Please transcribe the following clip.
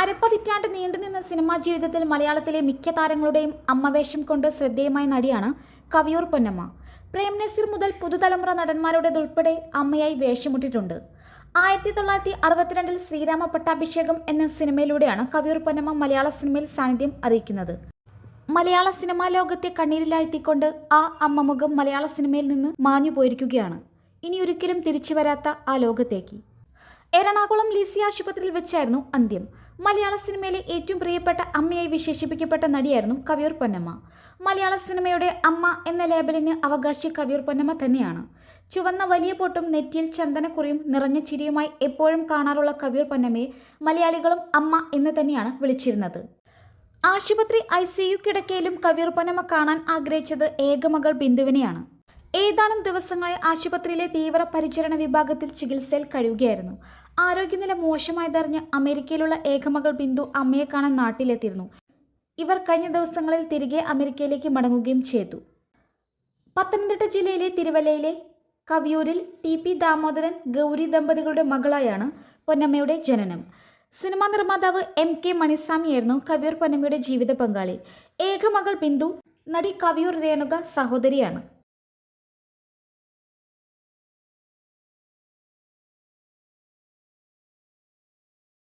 അരപ്പതിറ്റാണ്ട് നീണ്ടുനിന്ന സിനിമാ ജീവിതത്തിൽ മലയാളത്തിലെ മിക്ക താരങ്ങളുടെയും അമ്മവേഷം കൊണ്ട് ശ്രദ്ധേയമായ നടിയാണ് കവിയൂർ പൊന്നമ്മ. പ്രേം നസീർ മുതൽ പുതുതലമുറ നടന്മാരുടേതുൾപ്പെടെ അമ്മയായി വേഷമിട്ടിട്ടുണ്ട്. ആയിരത്തി തൊള്ളായിരത്തി അറുപത്തിരണ്ടിൽ ശ്രീരാമ പട്ടാഭിഷേകം എന്ന സിനിമയിലൂടെയാണ് കവിയൂർ പൊന്നമ്മ മലയാള സിനിമയിൽ സാന്നിധ്യം അറിയിക്കുന്നത്. മലയാള സിനിമാ ലോകത്തെ കണ്ണീരിലാഴ്ത്തിക്കൊണ്ട് ആ അമ്മമുഖം മലയാള സിനിമയിൽ നിന്ന് മാഞ്ഞു പോയിരിക്കുകയാണ്. ഇനി ഒരിക്കലും തിരിച്ചു വരാത്ത ആ ലോകത്തേക്ക്. എറണാകുളം ലിസി ആശുപത്രിയിൽ വെച്ചായിരുന്നു അന്ത്യം. മലയാള സിനിമയിലെ ഏറ്റവും പ്രിയപ്പെട്ട അമ്മയായി വിശേഷിപ്പിക്കപ്പെട്ട നടിയായിരുന്നു കവിയൂർ പൊന്നമ്മ. മലയാള സിനിമയുടെ അമ്മ എന്ന ലേബലിന് അവകാശി കവിയൂർ പൊന്നമ്മ തന്നെയാണ്. ചുവന്ന വലിയ പൊട്ടും നെറ്റിയിൽ ചന്ദനക്കുറിയും നിറഞ്ഞ ചിരിയുമായി എപ്പോഴും കാണാറുള്ള കവിയൂർ പൊന്നമ്മയെ മലയാളികളും അമ്മ എന്ന് തന്നെയാണ് വിളിച്ചിരുന്നത്. ആശുപത്രി ഐ സി യു കിടക്കയിലും കവിയൂർ പൊന്നമ്മ കാണാൻ ആഗ്രഹിച്ചത് ഏകമകൾ ബിന്ദുവിനെയാണ്. ഏതാനും ദിവസങ്ങളായി ആശുപത്രിയിലെ തീവ്ര പരിചരണ വിഭാഗത്തിൽ ചികിത്സയിൽ കഴിയുകയായിരുന്നു. ആരോഗ്യനില മോശമായതറിഞ്ഞ് അമേരിക്കയിലുള്ള ഏകമകൾ ബിന്ദു അമ്മയെ കാണാൻ നാട്ടിലെത്തിയിരുന്നു. ഇവർ കഴിഞ്ഞ ദിവസങ്ങളിൽ തിരികെ അമേരിക്കയിലേക്ക് മടങ്ങുകയും ചെയ്തു. പത്തനംതിട്ട ജില്ലയിലെ തിരുവല്ലയിലെ കവിയൂരിൽ ടി പി ദാമോദരൻ ഗൗരി ദമ്പതികളുടെ മകളായാണ് പൊന്നമ്മയുടെ ജനനം. സിനിമാ നിർമ്മാതാവ് എം കെ മണിസ്വാമിയായിരുന്നു കവിയൂർ പൊന്നമ്മയുടെ ജീവിത പങ്കാളി. ഏകമകൾ ബിന്ദു നടി കവിയൂർ രേണുക സഹോദരിയാണ്.